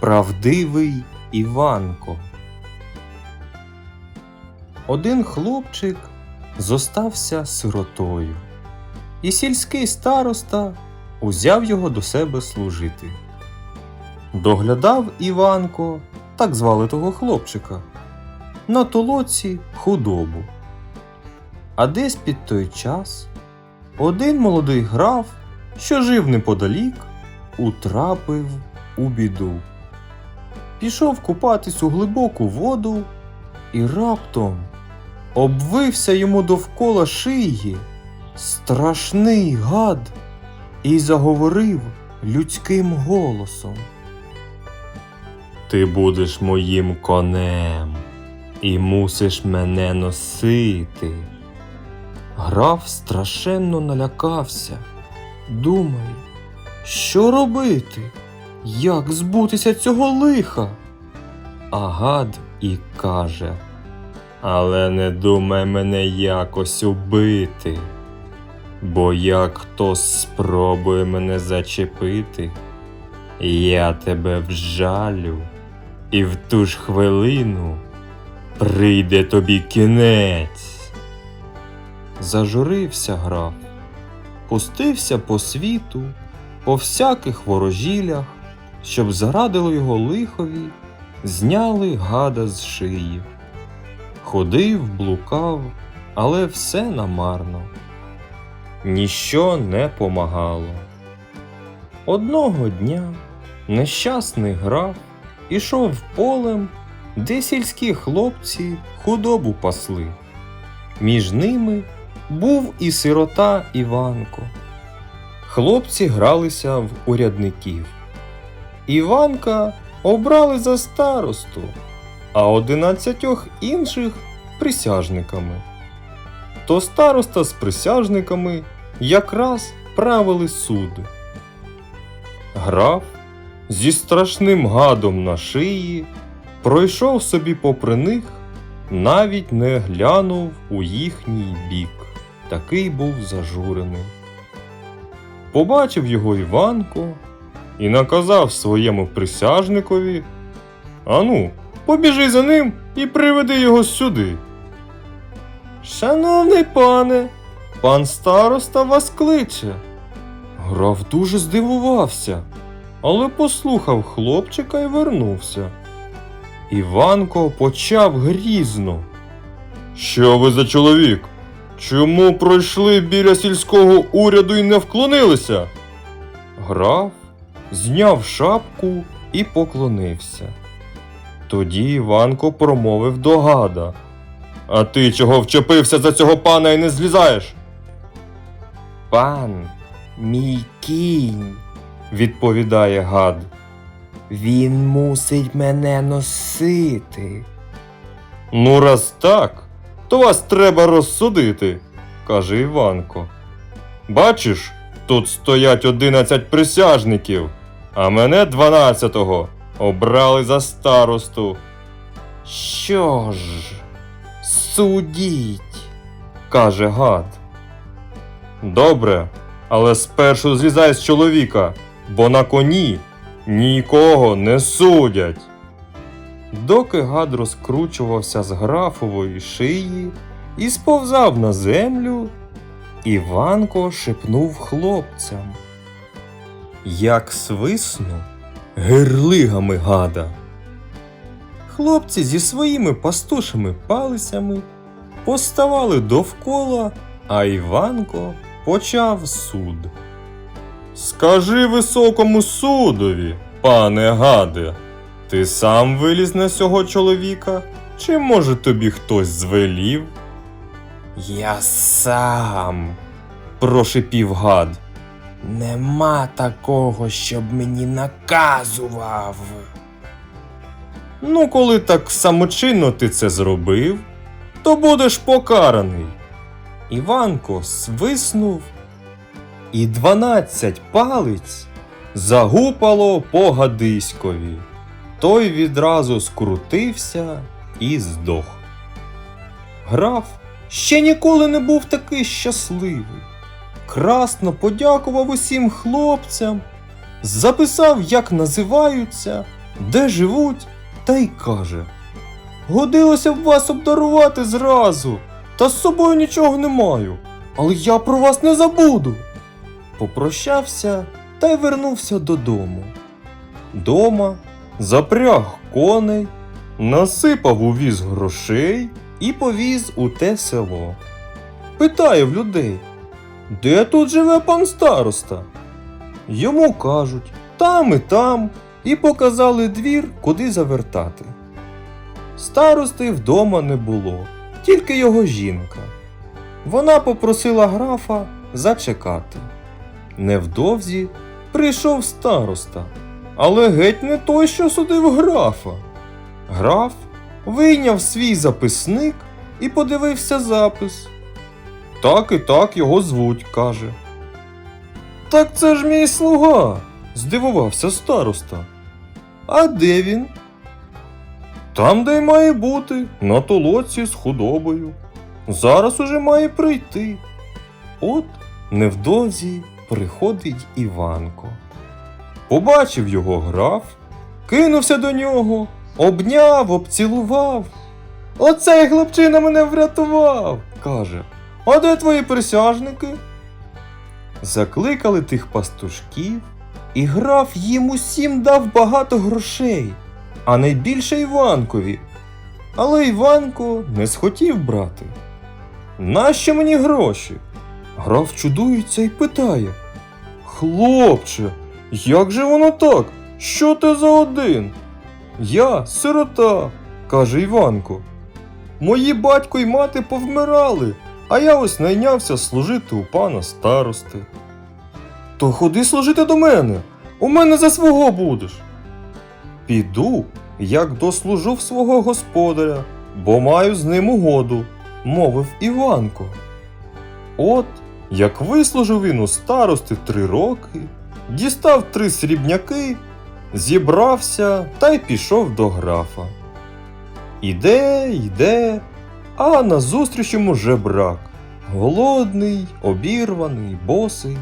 Правдивий Іванко. Один хлопчик зостався сиротою, і сільський староста узяв його до себе служити. Доглядав Іванко, так звали того хлопчика, на толоці худобу. А десь під той час один молодий граф, що жив неподалік, утрапив у біду. Пішов купатись у глибоку воду і раптом обвився йому довкола шиї страшний гад і заговорив людським голосом. Ти будеш моїм конем і мусиш мене носити. Граф страшенно налякався, думає, що робити, як збутися цього лиха. А гад і каже, але не думай мене якось убити, бо як хтось спробує мене зачепити, я тебе вжалю, і в ту ж хвилину прийде тобі кінець. Зажурився граф, пустився по світу, по всяких ворожілях, щоб зрадило його лихові, зняли гада з шиї. Ходив, блукав, але все намарно. Ніщо не помагало. Одного дня нещасний граф ішов полем, де сільські хлопці худобу пасли. Між ними був і сирота Іванко. Хлопці гралися в урядників. Іванка обрали за старосту, а одинадцятьох інших присяжниками. То староста з присяжниками якраз правили суд. Граф зі страшним гадом на шиї пройшов собі попри них, навіть не глянув у їхній бік. Такий був зажурений. Побачив його Іванко і наказав своєму присяжникові Ану, побіжи за ним і приведи його сюди. Шановний пане, пан староста вас кличе. Граф дуже здивувався, але послухав хлопчика і вернувся. Іванко почав грізно. Що ви за чоловік? Чому пройшли біля сільського уряду і не вклонилися? Граф зняв шапку і поклонився. Тоді Іванко промовив до гада. А ти чого вчепився за цього пана і не злізаєш? Пан, мій кінь, відповідає гад. Він мусить мене носити. Ну, раз так, то вас треба розсудити, каже Іванко. Бачиш, тут стоять одинадцять присяжників, а мене дванадцятого обрали за старосту. Що ж, судіть, каже гад. Добре, але спершу злізай з чоловіка, бо на коні нікого не судять. Доки гад розкручувався з графової шиї і сповзав на землю, Іванко шепнув хлопцям. Як свисну гирлигами гада. Хлопці зі своїми пастушими палицями поставали довкола, а Іванко почав суд. Скажи високому судові, пане гаде, ти сам виліз на цього чоловіка, чи може тобі хтось звелів? Я сам, прошепів гад. Нема такого, щоб мені наказував. Ну, коли так самочинно ти це зробив, то будеш покараний. Іванко свиснув, і дванадцять палиць загупало по гадиськові. Той відразу скрутився і здох. Граф ще ніколи не був такий щасливий. Красно подякував усім хлопцям, записав, як називаються, де живуть, та й каже: Годилося б вас обдарувати зразу, та з собою нічого не маю, але я про вас не забуду. Попрощався та й вернувся додому. Дома запряг коней, насипав у віз грошей і повіз у те село. Питає в людей, де тут живе пан староста? Йому кажуть, там і там, і показали двір, куди завертати. Старости вдома не було, тільки його жінка. Вона попросила графа зачекати. Невдовзі прийшов староста, але геть не той, що судив графа. Граф вийняв свій записник і подивився запис. Так і так його звуть, каже. Так це ж мій слуга, здивувався староста. А де він? Там, де й має бути, на толоці з худобою. Зараз уже має прийти. От невдовзі приходить Іванко. Побачив його граф, кинувся до нього, обняв, обцілував. Оцей хлопчина мене врятував, каже. А де твої присяжники? Закликали тих пастушків, і граф їм усім дав багато грошей, а найбільше Іванкові. Але Іванко не схотів брати. Нащо мені гроші? Граф чудується і питає: Хлопче, як же воно так? Що ти за один? Я сирота, каже Іванко. Мої батько й мати повмирали, а я ось найнявся служити у пана старости. То ходи служити до мене, у мене за свого будеш. Піду, як дослужу в свого господаря, бо маю з ним угоду, мовив Іванко. От, як вислужив він у старости три роки, дістав три срібняки, зібрався та й пішов до графа. Іде, йде, а назустріч йому жебрак, голодний, обірваний, босий.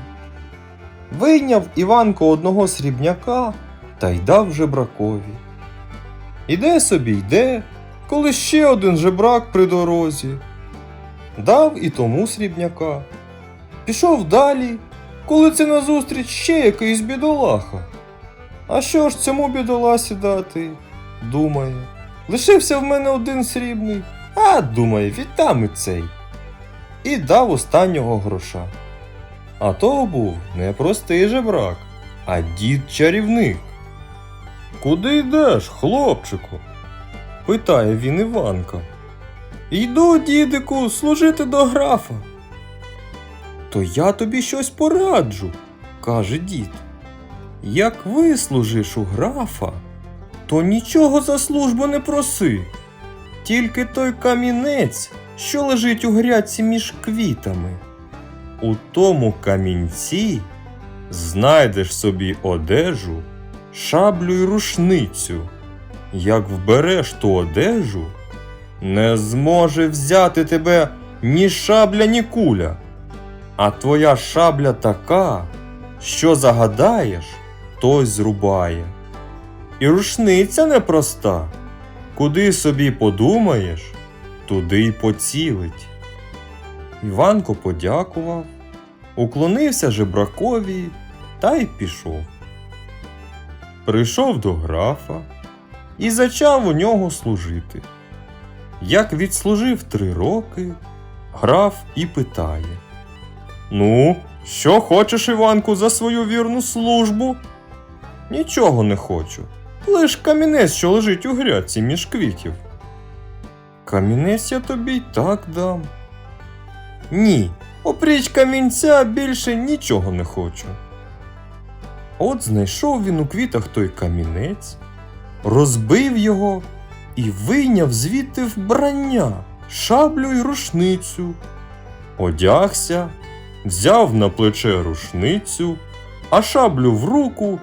Вийняв Іванко одного срібняка та й дав жебракові. Іде собі йде, коли ще один жебрак при дорозі. Дав і тому срібняка. Пішов далі, коли це назустріч ще якийсь бідолаха. А що ж цьому бідоласі дати? Думає. Лишився в мене один срібний, а думає, віддам цей. І дав останнього гроша. А то був не простий жебрак, а дід чарівник. Куди йдеш, хлопчику? питає він Іванка. Йду, дідику, служити до графа. То я тобі щось пораджу, каже дід. Як вислужиш у графа, то нічого за службу не проси. Тільки той камінець, що лежить у грядці між квітами. У тому камінці знайдеш собі одежу, шаблю й рушницю. Як вбереш ту одежу, не зможе взяти тебе ні шабля, ні куля. А твоя шабля така, що загадаєш, той зрубає. І рушниця непроста. Куди собі подумаєш, туди й поцілить. Іванко подякував, уклонився жебракові та й пішов. Прийшов до графа і зачав у нього служити. Як відслужив три роки, граф і питає: Ну, що хочеш, Іванку, за свою вірну службу? Нічого не хочу. Лиш камінець, що лежить у грядці між квітів. Камінець я тобі й так дам. Ні, опріч камінця більше нічого не хочу. От знайшов він у квітах той камінець, розбив його і вийняв звідти вбрання, шаблю й рушницю. Одягся, взяв на плече рушницю, а шаблю в руку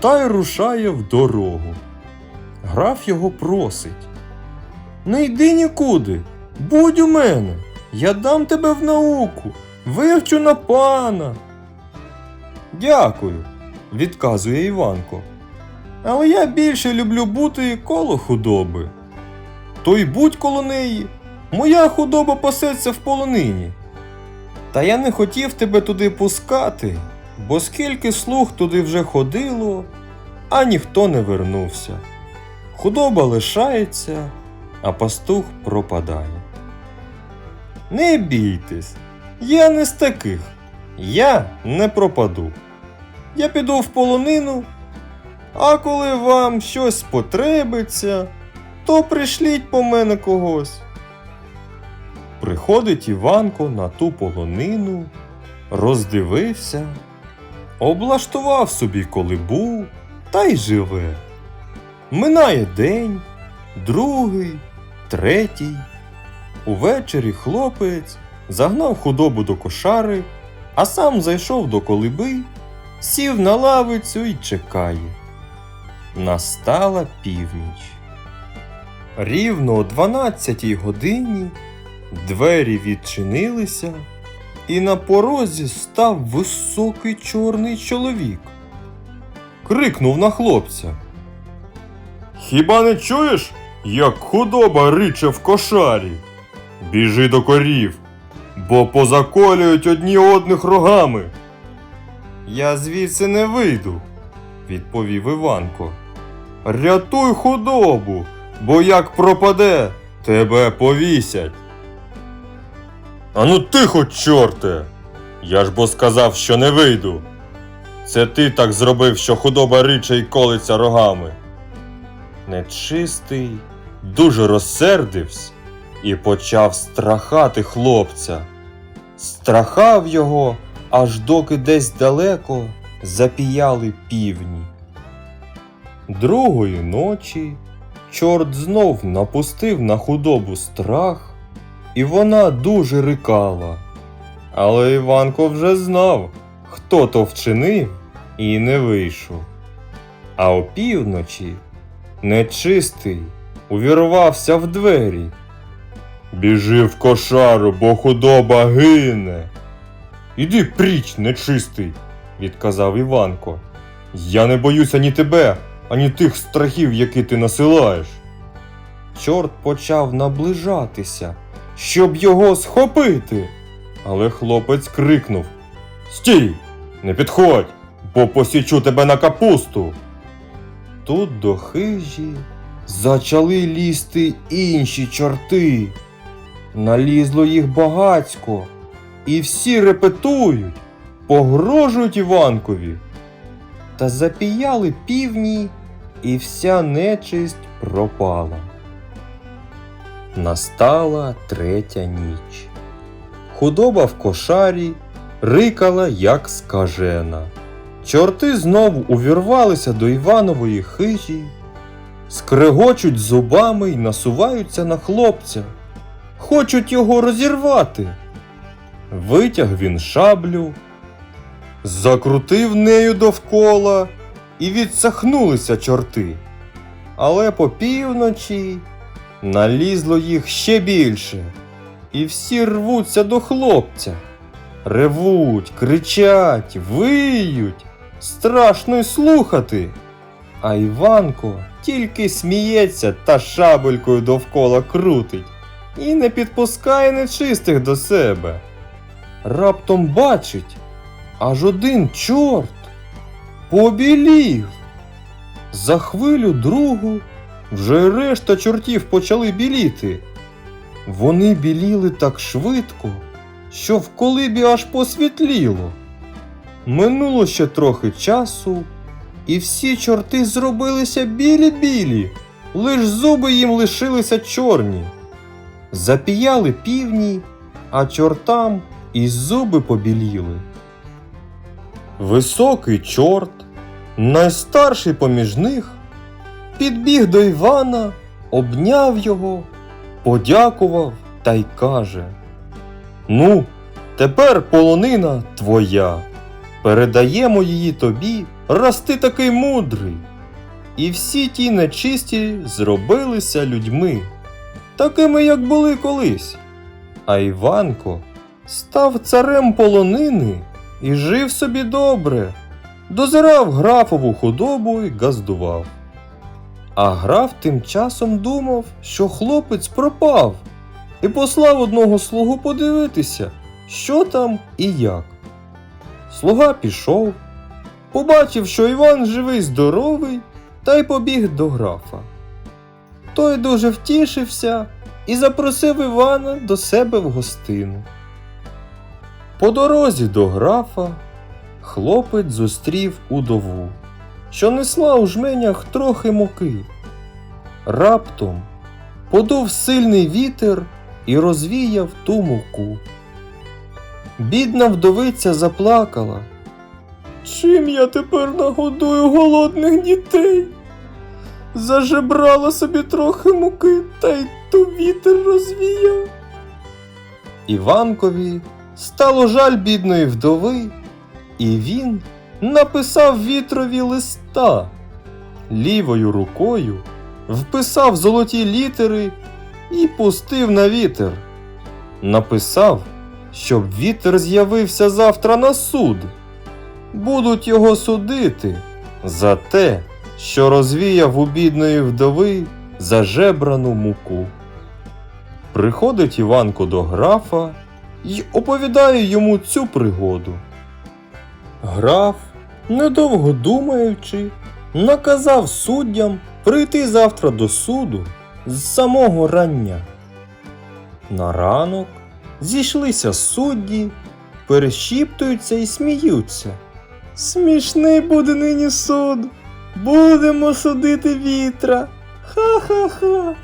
та й рушає в дорогу. Граф його просить. Не йди нікуди, будь у мене, я дам тебе в науку, вивчу на пана. Дякую, відказує Іванко. Але я більше люблю бути коло худоби. То й будь коло неї. Моя худоба пасеться в полонині. Та я не хотів тебе туди пускати, бо скільки слуг туди вже ходило, а ніхто не вернувся. Худоба лишається, а пастух пропадає. Не бійтесь, я не з таких. Я не пропаду. Я піду в полонину, а коли вам щось потребиться, то пришліть по мене когось. Приходить Іванко на ту полонину, роздивився, облаштував собі колибу та й живе. Минає день, другий, третій. Увечері хлопець загнав худобу до кошари, а сам зайшов до колиби, сів на лавицю і чекає. Настала північ. Рівно о 12 годині двері відчинилися, і на порозі став високий чорний чоловік. Крикнув на хлопця. Хіба не чуєш, як худоба риче в кошарі? Біжи до корів, бо позаколюють одні одних рогами. Я звідси не вийду, відповів Іванко. Рятуй худобу, бо як пропаде, тебе повісять. Ану тихо, чорте. Я ж бо сказав, що не вийду. Це ти так зробив, що худоба риче й колиться рогами. Нечистий дуже розсердився і почав страхати хлопця. Страхав його, аж доки десь далеко запіяли півні. Другої ночі чорт знов напустив на худобу страх, і вона дуже рикала. Але Іванко вже знав, хто то вчинив і не вийшов. А опівночі нечистий увірвався в двері. Біжи в кошару, бо худоба гине. Іди пріч, нечистий, відказав Іванко. Я не боюся ні тебе, ані тих страхів, які ти насилаєш. Чорт почав наближатися, щоб його схопити. Але хлопець крикнув Стій! Не підходь, бо посічу тебе на капусту. Тут до хижі зачали лізти інші чорти. Налізло їх багацько, і всі репетують, погрожують Іванкові. Та запіяли півні, і вся нечисть пропала. Настала третя ніч. Худоба в кошарі рикала, як скажена. Чорти знову увірвалися до Іванової хижі, скрегочуть зубами й насуваються на хлопця, хочуть його розірвати. Витяг він шаблю, закрутив нею довкола і відсахнулися чорти. Але по півночі налізло їх ще більше, і всі рвуться до хлопця. Ревуть, кричать, виють, страшно й слухати. А Іванко тільки сміється та шабелькою довкола крутить і не підпускає нечистих до себе. Раптом бачить, аж один чорт побілів. За хвилю другу вже решта чортів почали біліти. Вони біліли так швидко, що в колибі аж посвітліло. Минуло ще трохи часу, і всі чорти зробилися білі-білі, лиш зуби їм лишилися чорні. Запіяли півні, а чортам і зуби побіліли. Високий чорт, найстарший поміж них, підбіг до Івана, обняв його, подякував та й каже: Ну, тепер полонина твоя. Передаємо її тобі, раз ти такий мудрий. І всі ті нечисті зробилися людьми, такими, як були колись. А Іванко став царем полонини і жив собі добре. дозирав графову худобу і газдував. А граф тим часом думав, що хлопець пропав, і послав одного слугу подивитися, що там і як. Слуга пішов, побачив, що Іван живий здоровий, та й побіг до графа. Той дуже втішився і запросив Івана до себе в гостину. По дорозі до графа хлопець зустрів удову, що несла у жменях трохи муки. Раптом подув сильний вітер і розвіяв ту муку. Бідна вдовиця заплакала. Чим я тепер нагодую голодних дітей? Зажебрала собі трохи муки, та й ту вітер розвіяв. Іванкові стало жаль бідної вдови, і він написав вітрові листа. Лівою рукою вписав золоті літери і пустив на вітер. Написав, щоб вітер з'явився завтра на суд. Будуть його судити за те, що розвіяв у бідної вдови зажебрану муку. Приходить Іванко до графа й оповідає йому цю пригоду. Граф, недовго думаючи, наказав суддям прийти завтра до суду з самого рання. На ранок зійшлися судді, перешіптуються і сміються. Смішний буде нині суд. Будемо судити вітра. Ха-ха-ха.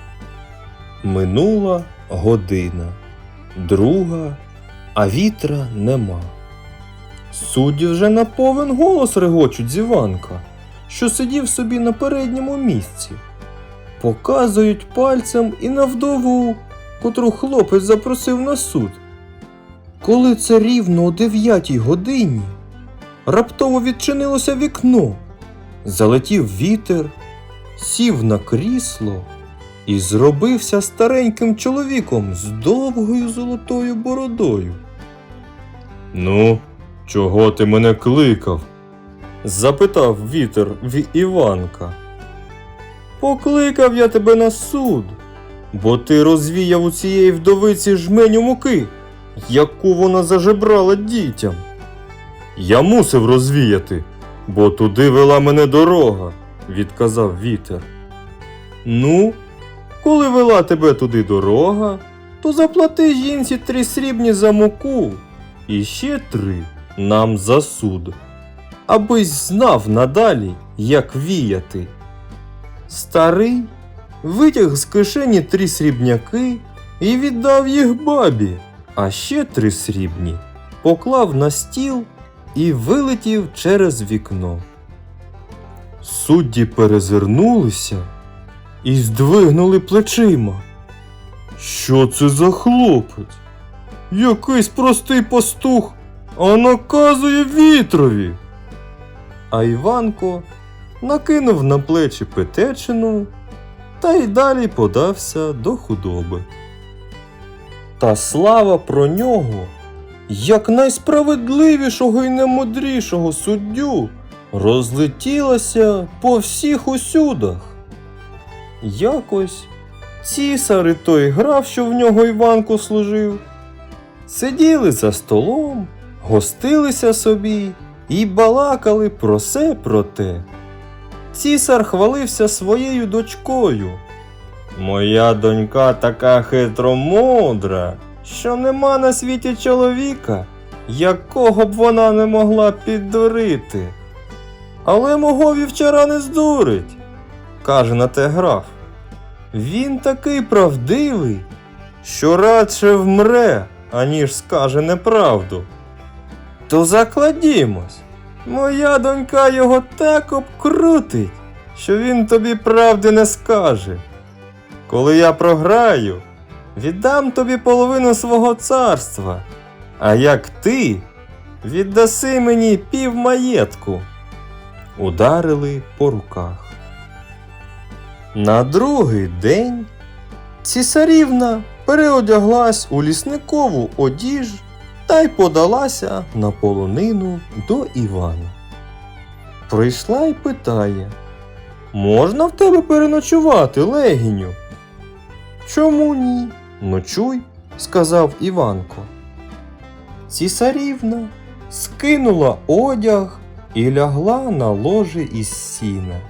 Минула година, друга, а вітра нема. Судді вже на повен голос регочуть з Іванка, що сидів собі на передньому місці. Показують пальцем і на вдову, котру хлопець запросив на суд. Коли це рівно о дев'ятій годині, раптово відчинилося вікно, залетів вітер, сів на крісло і зробився стареньким чоловіком з довгою золотою бородою. Ну, чого ти мене кликав? запитав вітер в Іванка. Покликав я тебе на суд, бо ти розвіяв у цієї вдовиці жменю муки, яку вона зажебрала дітям. Я мусив розвіяти, бо туди вела мене дорога, відказав вітер. Ну, коли вела тебе туди дорога, то заплати жінці три срібні за муку і ще три нам за суд, абись знав надалі, як віяти. Старий витяг з кишені три срібняки і віддав їх бабі, а ще три срібні поклав на стіл і вилетів через вікно. Судді перезирнулися і здвигнули плечима. Що це за хлопець? Якийсь простий пастух, а наказує вітрові. А Іванко накинув на плечі петечину та й далі подався до худоби. Та слава про нього, як найсправедливішого і немудрішого суддю, розлетілася по всіх усюдах. Якось цісар і той граф, що в нього Іванку служив, сиділи за столом, гостилися собі і балакали про се про те. Цісар хвалився своєю дочкою. Моя донька така хитромудра, що нема на світі чоловіка, якого б вона не могла піддурити. Але мого вівчара не здурить, каже на те граф. Він такий правдивий, що радше вмре, аніж скаже неправду. То закладімось. Моя донька його так обкрутить, що він тобі правди не скаже. Коли я програю, віддам тобі половину свого царства, а як ти віддаси мені пів маєтку. Ударили по руках. На другий день цісарівна переодяглась у лісникову одіж та й подалася на полонину до Івана. прийшла і питає: Можна в тебе переночувати, легіню? Чому ні? Ночуй, сказав Іванко. Цісарівна скинула одяг і лягла на ложе із сіна.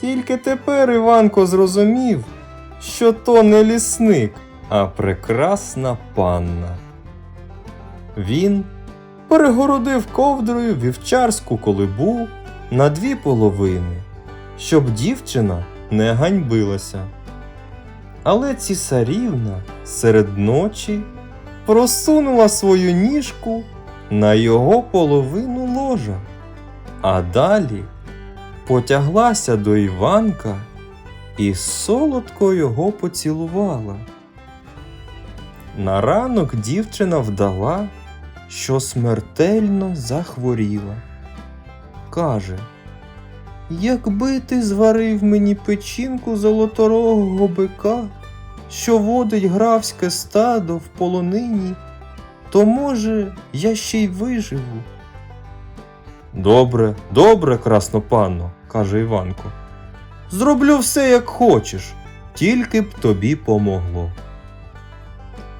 Тільки тепер Іванко зрозумів, що то не лісник, а прекрасна панна. Він перегородив ковдрою вівчарську колибу на дві половини, щоб дівчина не ганьбилася. Але цісарівна серед ночі просунула свою ніжку на його половину ложа, а далі потяглася до Іванка і солодко його поцілувала. На ранок дівчина вдала, що смертельно захворіла. Каже, якби ти зварив мені печінку золоторогого бика, що водить графське стадо в полонині, то, може, я ще й виживу. Добре, добре, красно панно, каже Іванко. Зроблю все, як хочеш, тільки б тобі помогло.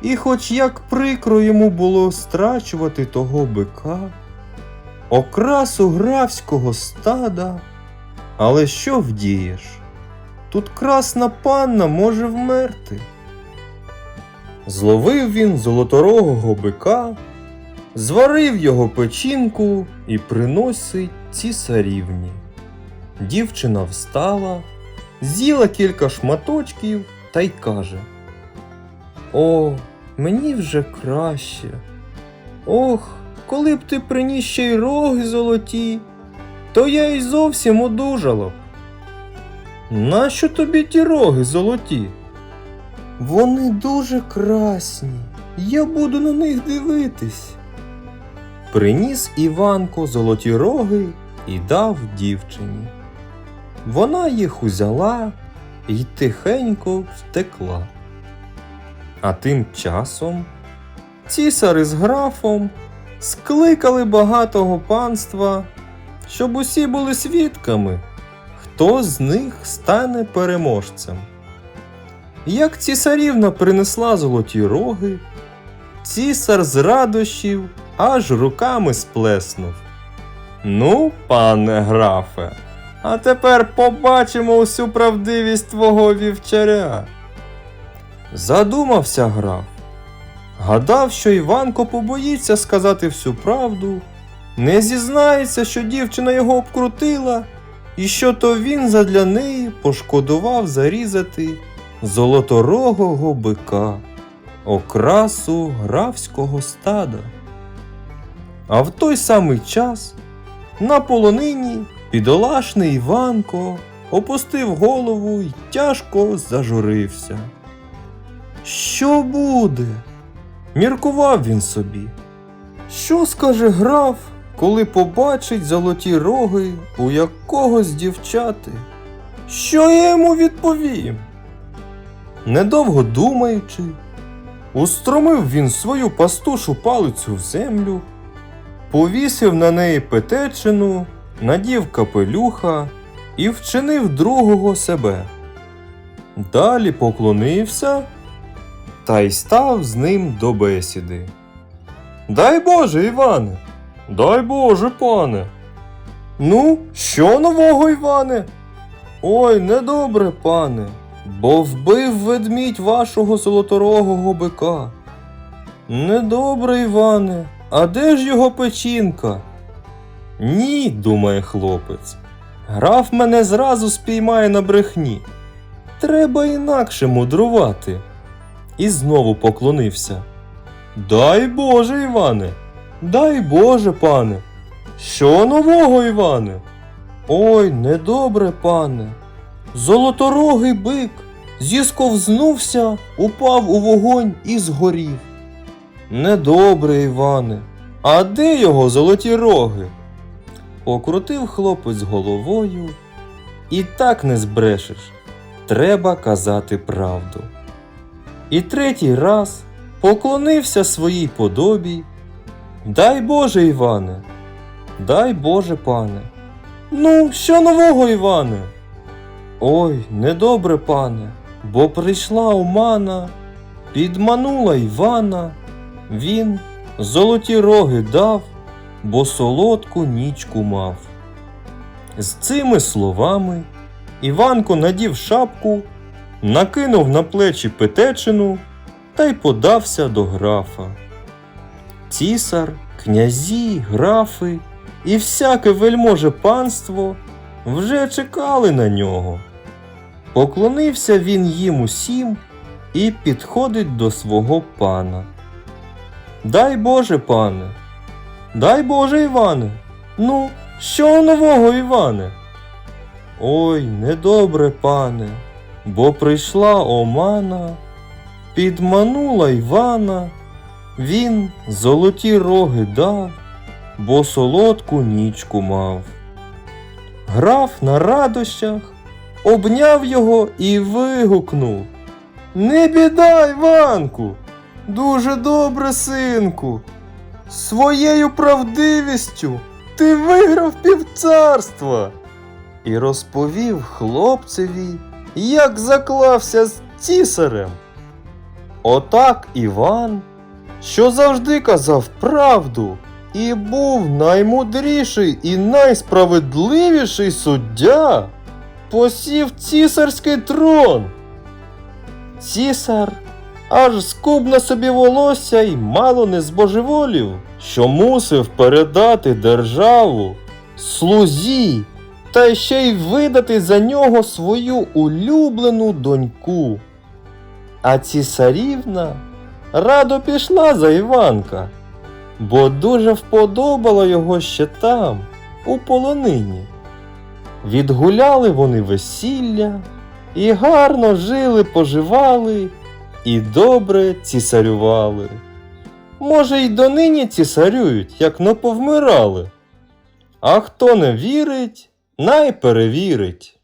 І хоч як прикро йому було страчувати того бика, окрасу графського стада, але що вдієш? Тут красна панна може вмерти. Зловив він золоторогого бика, зварив його печінку і приносить цісарівні. Дівчина встала, з'їла кілька шматочків та й каже: О, мені вже краще. Ох, коли б ти приніс ще й роги золоті, то я й зовсім одужала. Нащо тобі ті роги золоті? Вони дуже красні. Я буду на них дивитись. Приніс Іванко золоті роги і дав дівчині. Вона їх узяла і тихенько втекла. А тим часом цісари з графом скликали багатого панства, щоб усі були свідками, хто з них стане переможцем. Як цісарівна принесла золоті роги, цісар з радощів аж руками сплеснув. Ну, пане графе, а тепер побачимо усю правдивість твого вівчаря. Задумався граф. Гадав, що Іванко побоїться сказати всю правду, не зізнається, що дівчина його обкрутила, і що то він задля неї пошкодував зарізати золоторогого бика, окрасу графського стада. А в той самий час на полонині підолашний Іванко опустив голову й тяжко зажурився. Що буде? Міркував він собі. Що скаже граф, коли побачить золоті роги у якогось дівчати? Що я йому відповім? Недовго думаючи, устромив він свою пастушу палицю в землю, повісив на неї петечину, надів капелюха і вчинив другого себе. Далі поклонився та й став з ним до бесіди. Дай Боже, Іване, дай Боже, пане. Ну, що нового, Іване? Ой, недобре, пане, бо вбив ведмідь вашого золоторогого бика. Недобре, Іване, а де ж його печінка? Ні, думає хлопець. Граф мене зразу спіймає на брехні. Треба інакше мудрувати. І знову поклонився. Дай Боже, Іване, дай Боже, пане. Що нового, Іване? Ой, недобре, пане. Золоторогий бик зісковзнувся, упав у вогонь і згорів. Недобре, Іване. А де його золоті роги? Покрутив хлопець головою. І так не збрешеш. Треба казати правду. І третій раз поклонився своїй подобі. Дай Боже, Іване, дай Боже, пане, Ну, що нового, Іване? Ой, недобре, пане, бо прийшла омана, підманула Івана, він золоті роги дав, бо солодку нічку мав. З цими словами Іванко надів шапку, накинув на плечі петечину та й подався до графа. Цісар, князі, графи і всяке вельможе панство вже чекали на нього. Поклонився він їм усім і підходить до свого пана. Дай Боже, пане, дай Боже, Іване. Ну, що нового, Іване? Ой, недобре, пане, бо прийшла омана, підманула Івана, він золоті роги дав, бо солодку нічку мав. Граф на радощах обняв його і вигукнув. Не біда, Іванку, дуже добре, синку. Своєю правдивістю ти виграв півцарства. І розповів хлопцеві, як заклався з цісарем. Отак Іван, що завжди казав правду, і був наймудріший і найсправедливіший суддя, посів цісарський трон. Цісар аж скуб на собі волосся й мало не збожеволів, що мусив передати державу слузі та ще й видати за нього свою улюблену доньку. А цісарівна радо пішла за Іванка, бо дуже вподобало його ще там, у полонині. Відгуляли вони весілля і гарно жили, поживали, і добре цісарювали. Може, й донині цісарюють, як не повмирали. А хто не вірить, най перевірить.